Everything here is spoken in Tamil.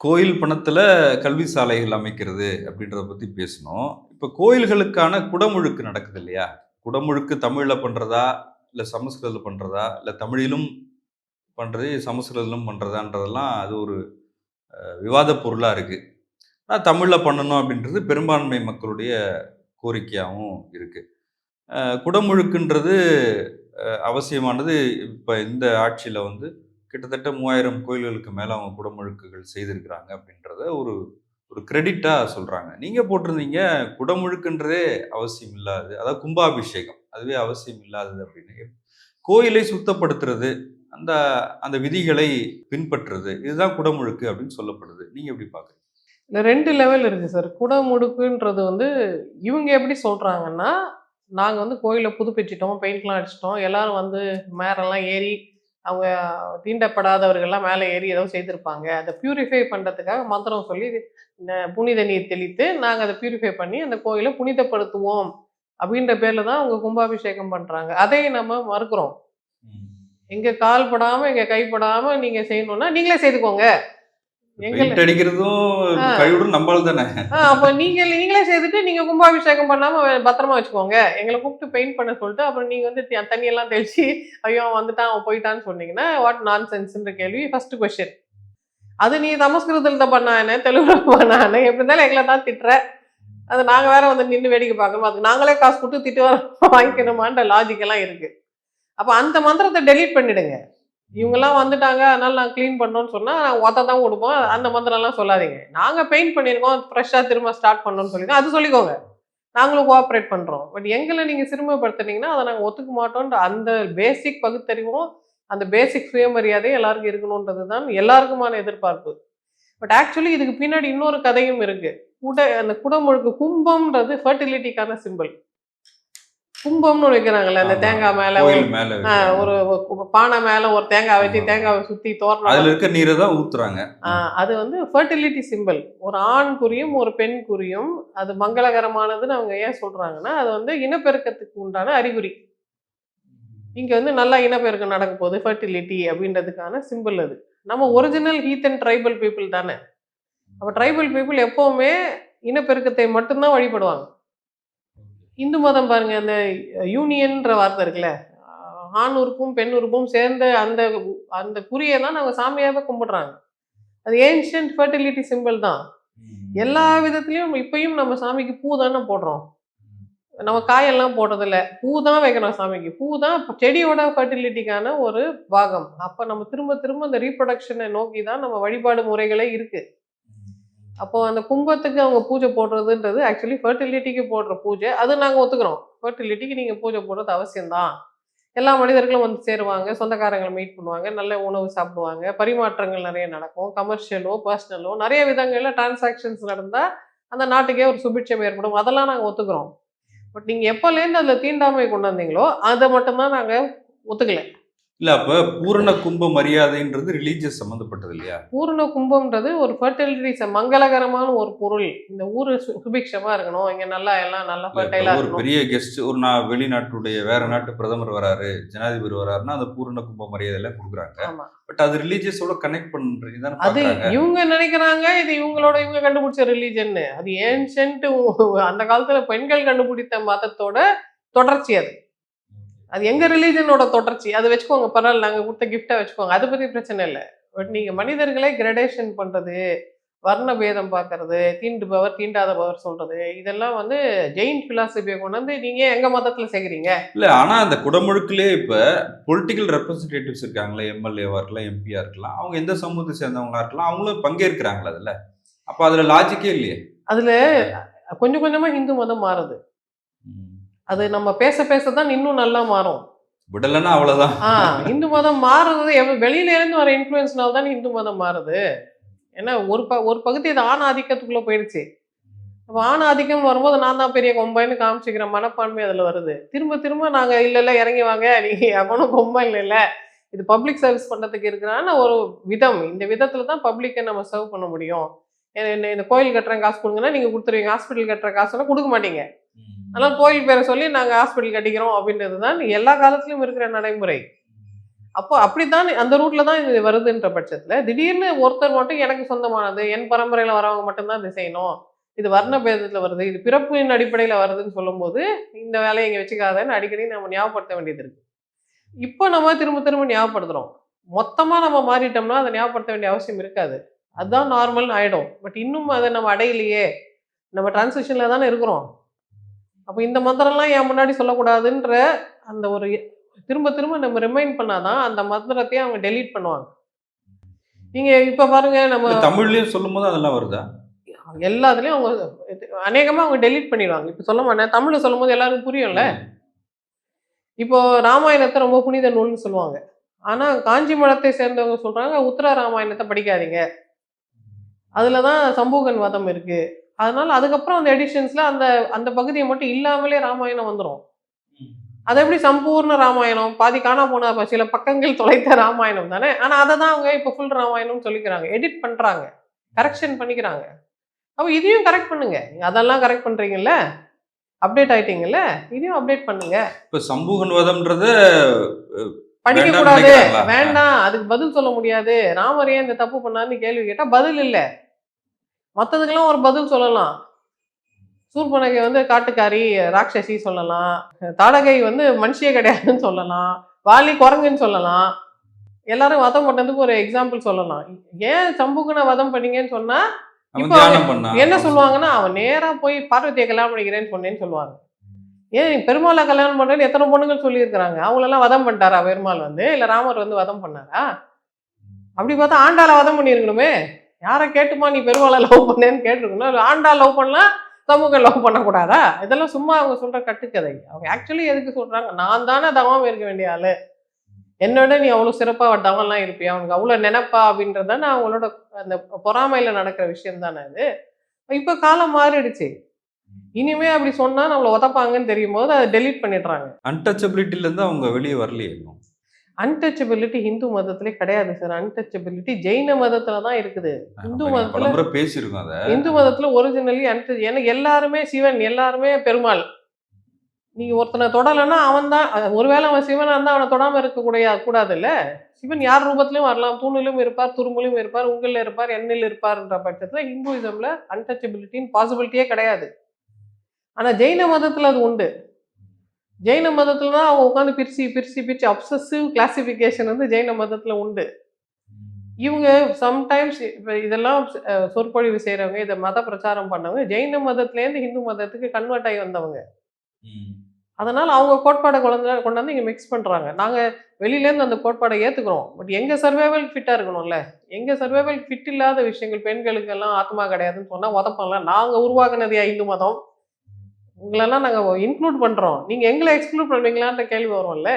கோயில் பணத்தில் கல்வி சாலைகள் அமைக்கிறது அப்படின்றத பற்றி பேசணும். இப்போ கோயில்களுக்கான குடமுழுக்கு நடக்குது இல்லையா? குடமுழுக்கு தமிழில் பண்ணுறதா இல்லை சமஸ்கிருதத்தில் பண்ணுறதா இல்லை தமிழிலும் பண்ணுறது சமஸ்கிருதத்திலும் பண்ணுறதான்றதெல்லாம் அது ஒரு விவாத பொருளாக இருக்குது ஆனா தமிழில் பண்ணணும் அப்படின்றது பெரும்பான்மை மக்களுடைய கோரிக்கையாகவும் இருக்குது குடமுழுக்குன்றது அவசியமானது இப்போ இந்த ஆட்சியில் வந்து கிட்டத்தட்ட மூவாயிரம் கோயில்களுக்கு மேலே அவங்க குடமுழுக்குகள் செய்திருக்கிறாங்க அப்படின்றத ஒரு ஒரு கிரெடிட்டாக சொல்கிறாங்க நீங்கள் போட்டிருந்தீங்க குடமுழுக்குன்றதே அவசியம் இல்லாது அதாவது கும்பாபிஷேகம் அதுவே அவசியம் இல்லாதது அப்படின்னு கோயிலை சுத்தப்படுத்துறது அந்த அந்த விதிகளை பின்பற்றுறது இதுதான் குடமுழுக்கு அப்படின்னு சொல்லப்படுது. நீங்கள் எப்படி பார்க்குறீங்க இல்லை ரெண்டு லெவல் இருக்குது சார் குடமுடுக்குன்றது வந்து இவங்க எப்படி சொல்கிறாங்கன்னா நாங்கள் வந்து கோயிலை புதுப்பிச்சிட்டோம் பெயிண்ட்லாம் அடிச்சிட்டோம் எல்லாரும் வந்து மேரெல்லாம் ஏறி அவங்க தீண்டப்படாதவர்கள்லாம் மேலே ஏறி ஏதோ செய்திருப்பாங்க. அதை பியூரிஃபை பண்ணுறதுக்காக மந்திரம் சொல்லி இந்த புனித நீர் தெளித்து நாங்கள் அதை பியூரிஃபை பண்ணி அந்த கோயிலை புனிதப்படுத்துவோம் அப்படின்ற பேரில் தான் அவங்க கும்பாபிஷேகம் பண்ணுறாங்க அதை நம்ம மறுக்கிறோம். எங்க கால் படாம எங்க கை படாம நீங்க செய்யணும்னா நீங்களே செய்துக்கோங்க. எங்களை பெயிண்ட் அடிக்கிறதும். கழிவுடும் நம்மளால தானே? அப்ப நீங்க நீங்களே செய்துட்டு நீங்க கும்பாபிஷேகம் பண்ணாம பத்திரமா வச்சுக்கோங்க. எங்களை கூப்பிட்டு பெயிண்ட் பண்ண சொல்லிட்டு அப்புறம் நீங்க வந்து தண்ணியெல்லாம் தெளிச்சு ஐயோ வந்துட்டான் அவன் போயிட்டான்னு சொன்னீங்கன்னா வாட் நான் சென்ஸ்ன்ற கேள்வி ஃபர்ஸ்ட் கொஸ்டின் அது நீ சமஸ்கிருதத்தில் பண்ணானே தெலுங்குல பண்ணானே எப்படி இருந்தாலும் எங்களை தான் திட்டுற. அது நாங்க வேற வந்து நின்று வேடிக்கை பார்க்கணும்? அதுக்கு நாங்களே காசு கொடுத்து திட்டு வர வாங்கிக்கணுமான்ற லாஜிக் எல்லாம் இருக்கு. அப்ப அந்த மந்திரத்தை டெலீட் பண்ணிடுங்க. இவங்கெல்லாம் வந்துட்டாங்க அதனால நாங்கள் க்ளீன் பண்ணோம்னு சொன்னால் நாங்கள் ஒத்த தான் கொடுப்போம். அந்த மந்திரம்லாம் சொல்லாதீங்க. நாங்கள் பெயிண்ட் பண்ணியிருக்கோம் ஃப்ரெஷ்ஷாக திரும்ப ஸ்டார்ட் பண்ணோம்னு சொல்லியிருக்கோம் அது சொல்லிக்கோங்க. நாங்களும் கோஆப்ரேட் பண்ணுறோம் பட் எங்களை நீங்கள் சிறுமைப்படுத்துனீங்கன்னா அதை நாங்கள் ஒத்துக்க மாட்டோன்ற அந்த பேசிக் பகுத்தறிவும் அந்த பேசிக் சுயமரியாதையும் எல்லாருக்கும் இருக்கணுன்றது தான் எல்லாருக்குமான எதிர்பார்ப்பு. பட் ஆக்சுவலி இதுக்கு பின்னாடி இன்னொரு கதையும் இருக்குது குட அந்த குடமுழுக்கு கும்பம்ன்றது ஃபர்டிலிட்டிக்கான சிம்பிள் கும்பம்னு வைக்கிறாங்கல்ல அந்த. தேங்காய் மேல ஒரு பானை மேல ஒரு தேங்காய் வச்சு ஆமா. தேங்காவை சுத்தி தோரணம் அதுல இருக்க நீரை தான் ஊத்துறாங்க. அது வந்து ஃபர்டிலிட்டி சிம்பிள் ஒரு ஆண் குறியும் ஒரு பெண் குறியும். அது மங்களகரமானதுன்னு அவங்க ஏன் சொல்றாங்கன்னா அது வந்து இனப்பெருக்கத்துக்கு உண்டான அறிகுறி. இங்க வந்து நல்லா இனப்பெருக்கம் நடக்க போகுது ஃபர்டிலிட்டி அப்படின்றதுக்கான சிம்பிள் அது. நம்ம original heath and tribal people தானே. அப்போ ட்ரைபல் பீப்புள் எப்பவுமே இனப்பெருக்கத்தை மட்டும்தான் வழிபடுவாங்க. இந்து மதம் பாருங்க அந்த யூனியன்ற வார்த்தை இருக்குல்ல ஆண் உறுப்பும் பெண் உறுப்பும் சேர்ந்த அந்த அந்த குறியை தான் நாங்கள் சாமியாவே கும்பிடுறாங்க. அது ஏன்ஷியன்ட் ஃபர்டிலிட்டி சிம்பிள் தான். எல்லா விதத்துலயும் இப்பயும் நம்ம சாமிக்கு பூ தானே போடுறோம். நம்ம காயெல்லாம் போடுறதில்ல பூ தான் வைக்கிறோம் சாமிக்கு. பூ தான் செடியோட ஃபர்டிலிட்டிக்கான ஒரு பாகம். அப்போ நம்ம திரும்ப திரும்ப அந்த ரீப்ரொடக்ஷனை நோக்கி தான் நம்ம வழிபாடு முறைகளே இருக்கு. அப்போ அந்த கும்பத்துக்கு அவங்க பூஜை போடுறதுன்றது ஆக்சுவலி ஃபர்டிலிட்டிக்கு போடுற பூஜை. அது நாங்கள் ஒத்துக்கிறோம். ஃபர்டிலிட்டிக்கு நீங்கள் பூஜை போடுறது அவசியம்தான். எல்லா மனிதர்களும் வந்து சேருவாங்க சொந்தக்காரங்களை மீட் பண்ணுவாங்க நல்ல உணவு சாப்பிடுவாங்க பரிமாற்றங்கள் நிறைய நடக்கும் கமர்ஷியலோ பர்சனலோ நிறைய விதங்களில் டிரான்சாக்ஷன்ஸ் நடந்தால் அந்த நாட்டுக்கே ஒரு சுபிட்சம் ஏற்படும். அதெல்லாம் நாங்கள் ஒத்துக்கிறோம். பட் நீங்கள் எப்போலேருந்து அதில் தீண்டாமை கொண்டு வந்தீங்களோ அதை மட்டும்தான் நாங்கள் ஒத்துக்கலை. இல்ல அப்ப பூரண கும்ப மரியாதைன்றது ரிலீஜியஸ் சம்பந்தப்பட்டது இல்லையா? பூரண கும்பம்ன்றது ஒரு ஃபர்டிலிட்டி மங்களகரமான ஒரு பொருள். இந்த ஊர் சுபிக்ஷமா இருக்கணும். இங்க நல்லா எல்லாம் நல்லா ஃபர்டைலா ஒரு பெரிய கெஸ்ட் ஒரு நான் வெளிநாட்டுடைய வேற நாட்டு பிரதமர் வராரு ஜனாதிபதி வராருன்னா அந்த பூரண கும்ப மரியாதை எல்லாம் கொடுக்குறாங்க பட் அது ரிலீஜியஸோட கனெக்ட் பண்றீங்க அது இவங்க நினைக்கிறாங்க இது இவங்களோட இவங்க கண்டுபிடிச்ச ரிலீஜன் அது ஏன்ஷன்ட் அந்த காலத்துல பெண்கள் கண்டுபிடித்த மதத்தோட தொடர்ச்சி அது. அது எங்க ரிலீஜனோட தொடர்ச்சி. அதை வச்சுக்கோங்க பரவாயில்ல நாங்க கொடுத்த கிஃப்டா வச்சுக்கோங்க. அதை பத்தி பிரச்சனை இல்லை. பட் நீங்க மனிதர்களை கிரடேஷன் பண்றது வர்ண பேதம் பார்க்கறது தீண்டுபவர் தீண்டாதபவர் சொல்றது இதெல்லாம் வந்து ஜெயின் பிலாசபியை கொண்டு வந்து நீங்க எங்க மதத்துல சேர்க்குறீங்க இல்ல ஆனா அந்த குடமுழுக்குலயே இப்ப பொலிட்டிக்கல் ரெப்ரசன்டேட்டிவ்ஸ் இருக்காங்களே எம்எல்ஏவா இருக்கலாம் எம்பியா இருக்கலாம் அவங்க எந்த சமூகத்தை சேர்ந்தவங்களா இருக்கலாம் அவங்களும் பங்கேற்கிறாங்களா அதுல. அப்ப அதுல லாஜிக்கே இல்லையே. அதுல கொஞ்சம் கொஞ்சமா இந்து மதம் மாறுது. அது நம்ம பேச பேச தான் இன்னும் நல்லா மாறும். விடலைன்னா அவ்வளவுதான். ஆ இந்து மதம் மாறுறது எவ- வெளியில இருந்து வர இன்ஃப்ளூயன்ஸ்னால தான் இந்து மதம் மாறுது. ஏன்னா ஒரு ப ஒரு பகுதி இது ஆண் ஆதிக்கத்துக்குள்ள போயிடுச்சு அப்போ ஆண் ஆதிக்கம் வரும்போது நான் தான் பெரிய கொம்பைன்னு காமிச்சிக்கிற மனப்பான்மை அதுல வருது. திரும்ப திரும்ப நாங்க இல்ல இல்ல இறங்கி வாங்க நீங்க எவனும் கொம்பை இல்லை இல்ல. இது பப்ளிக் சர்வீஸ் பண்றதுக்கு இருக்கிறான ஒரு விதம். இந்த விதத்துல தான் பப்ளிக்கை நம்ம சர்வ் பண்ண முடியும். என்ன- இந்த கோயில் கட்டுறேன் காசு கொடுங்கன்னா நீங்க கொடுத்துருவீங்க. ஹாஸ்பிட்டல் கட்டுற காசுலாம் கொடுக்க மாட்டீங்க. அதனால் கோயில் பேரை சொல்லி நாங்கள் ஹாஸ்பிட்டல் கட்டிக்கிறோம் அப்படின்றது தான் எல்லா காலத்துலையும் இருக்கிற நடைமுறை. அப்போ அப்படித்தான் அந்த ரூட்ல தான் இது வருதுன்ற பட்சத்தில் திடீர்னு ஒருத்தர் மட்டும் எனக்கு சொந்தமானது என் பரம்பரையில் வரவங்க மட்டும்தான் இது செய்யணும் இது வர்ண பேதத்தில் வருது இது பிறப்பின் அடிப்படையில் வருதுன்னு சொல்லும்போது இந்த வேலையை இங்கே வச்சுக்காதன்னு அடிக்கடி நம்ம ஞாபகப்படுத்த வேண்டியது இருக்கு. இப்போ நம்ம திரும்ப திரும்ப ஞாபகப்படுத்துகிறோம் மொத்தமாக நம்ம மாறிட்டோம்னா அதை ஞாபகப்படுத்த வேண்டிய அவசியம் இருக்காது. அதுதான் நார்மல்னு ஆகிடும் பட் இன்னும் அதை நம்ம அடையிலையே. நம்ம டிரான்சிஷன்ல தானே இருக்கிறோம். அப்போ இந்த மந்திரம்லாம் என் முன்னாடி சொல்லக்கூடாதுன்ற அந்த ஒரு திரும்ப திரும்ப நம்ம ரிமைண்ட் பண்ணாதான் அந்த மந்திரத்தையே அவங்க டெலீட் பண்ணுவாங்க. நீங்க இப்ப பாருங்க நம்ம தமிழ்லயும் சொல்லும் போது அதெல்லாம் வருதா? எல்லாத்துலயும் அவங்க அநேகமா அவங்க டெலீட் பண்ணிடுவாங்க. இப்ப சொல்ல மாட்டேன் தமிழ்ல சொல்லும் போது எல்லாருக்கும் புரியும்ல? இப்போ ராமாயணத்தை ரொம்ப புனித நூல்னு சொல்லுவாங்க. ஆனா காஞ்சி மடத்தை சேர்ந்தவங்க சொல்றாங்க உத்தர ராமாயணத்தை படிக்காதீங்க. அதுலதான் சம்பூகன் வதம் இருக்கு. அதனால அதுக்கப்புறம் அந்த எடிஷன்ஸ்ல அந்த அந்த பகுதியை மட்டும் இல்லாமலே ராமாயணம் வந்துரும். அது எப்படி சம்பூர்ண ராமாயணம்? பாதி காணா போன சில பக்கங்கள் தொலைத்த ராமாயணம் தானே? ஆனா அதை தான் அவங்க இப்போ ஃபுல் ராமாயணம்னு சொல்லிக்கிறாங்க. எடிட் பண்றாங்க. கரெக்ஷன் பண்ணிக்கிறாங்க. அப்போ இதையும் கரெக்ட் பண்ணுங்க. அதெல்லாம் கரெக்ட் பண்றீங்கல்ல? அப்டேட் ஆயிட்டீங்கல்ல? இதையும் அப்டேட் பண்ணுங்க. இப்ப சம்பூகன் வதம்ன்றத படிக்க கூடாது? வேண்டாம். அதுக்கு பதில் சொல்ல முடியாது. ராமர் ஏன் இந்த தப்பு பண்ணாருன்னு கேள்வி கேட்டா பதில் இல்ல. மத்ததுக்கெல்லாம் ஒரு பதில் சொல்லலாம். சூர்பனகை வந்து காட்டுக்காரி ராட்சசி சொல்லலாம். தாடகை வந்து மனுஷியே கிடையாதுன்னு சொல்லலாம். வாலி குரங்குன்னு சொல்லலாம். எல்லாரும் வதம் பண்ணதுக்கு ஒரு எக்ஸாம்பிள் சொல்லலாம். ஏன் சம்புகனை வதம் பண்ணீங்கன்னு சொன்னா என்ன சொல்லுவாங்கன்னா அவன் நேரா போய் பார்வதியை கல்யாணம் பண்ணிக்கிறேன்னு சொன்னேன்னு சொல்லுவாங்க. ஏன் பெருமாளை கல்யாணம் பண்றேன்னு எத்தனை பொண்ணுங்கள் சொல்லியிருக்கிறாங்க? அவங்களெல்லாம் வதம் பண்ணிட்டாரா பெருமாள் வந்து? இல்ல ராமர் வந்து வதம் பண்ணாரா? அப்படி பார்த்தா ஆண்டாள வதம் பண்ணியிருக்கணுமே. யாரை கேட்டுமா நீ பெருமாளை லவ் பண்ணேன்னு கேட்டிருக்கணும் ஆண்டா லவ் பண்ணலாம் சமூகம் லவ் பண்ணக்கூடாதா? இதெல்லாம் சும்மா அவங்க சொல்ற கட்டுக்கதை. அவங்க ஆக்சுவலி எதுக்கு சொல்றாங்க? நான் தானே தவம் இருக்க வேண்டிய ஆளு. என்னோட நீ அவ்வளவு சிறப்பா தவம்லாம் இருப்பியா? அவனுக்கு அவ்வளவு நினைப்பா அப்படின்றது நான் அவங்களோட அந்த பொறாமையில நடக்கிற விஷயம் தானே அது. இப்ப காலம் மாறிடுச்சு. இனிமே அப்படி சொன்னா நம்மள உதப்பாங்கன்னு தெரியும் போது அதை டெலீட் பண்ணிடுறாங்க. அன்டச்சபிலிட்டில இருந்து அவங்க வெளியே வரலையே இன்னும். அன்டச்சபிலிட்டி ஹிந்து மதத்திலே கிடையாது சார் அன்டச்சபிலிட்டி ஜெயின மதத்துல தான் இருக்குது. இந்து மதத்துல பேசியிருக்கோம் இந்து மதத்துல ஒரிஜினலி அன்ட ஏன்னா எல்லாருமே சிவன் எல்லாருமே பெருமாள். நீங்க ஒருத்தனை தொடலைன்னா அவன் தான் ஒருவேளை அவன் சிவனா இருந்தா அவனை தொடாம இருக்க கூடிய கூடாது இல்ல சிவன் யார் ரூபத்திலும் வரலாம். தூணிலும் இருப்பார் துரும்பிலும் இருப்பார் உங்களில் இருப்பார் எண்ணில் இருப்பார்ன்ற பட்சத்துல ஹிந்துயிசம்ல அன்டச்சபிலிட்டின்னு பாசிபிலிட்டியே கிடையாது. ஆனா ஜெயின மதத்துல அது உண்டு. ஜெயின மதத்துல தான் அவங்க உட்காந்து பிரிச்சு பிரிச்சு பிரிச்சு அப்சசிவ் கிளாசிஃபிகேஷன் வந்து ஜெயின மதத்துல உண்டு. இவங்க சம்டைம்ஸ் இப்போ இதெல்லாம் சொற்பொழிவு செய்கிறவங்க இதை மத பிரச்சாரம் பண்ணவங்க ஜெயின மதத்துலேருந்து ஹிந்து மதத்துக்கு கன்வெர்ட் ஆகி வந்தவங்க. அதனால் அவங்க கோட்பாடை கொண்டு கொண்டாந்து இங்கே மிக்ஸ் பண்ணுறாங்க நாங்கள் வெளியிலேருந்து அந்த கோட்பாடை ஏற்றுக்கிறோம் பட் எங்கள் சர்வைவல் ஃபிட்டாக இருக்கணும்ல? எங்கள் சர்வைவல் ஃபிட் இல்லாத விஷயங்கள் பெண்களுக்கெல்லாம் ஆத்மா கிடையாதுன்னு சொன்னால் உதப்பம்ல நாங்கள் உருவாக்குனதையா இந்து மதம்? உங்களெல்லாம் நாங்கள் இன்க்ளூட் பண்ணுறோம் நீங்கள் எங்களை எக்ஸ்க்ளூட் பண்ணுவீங்களான்ற கேள்வி வரும்ல?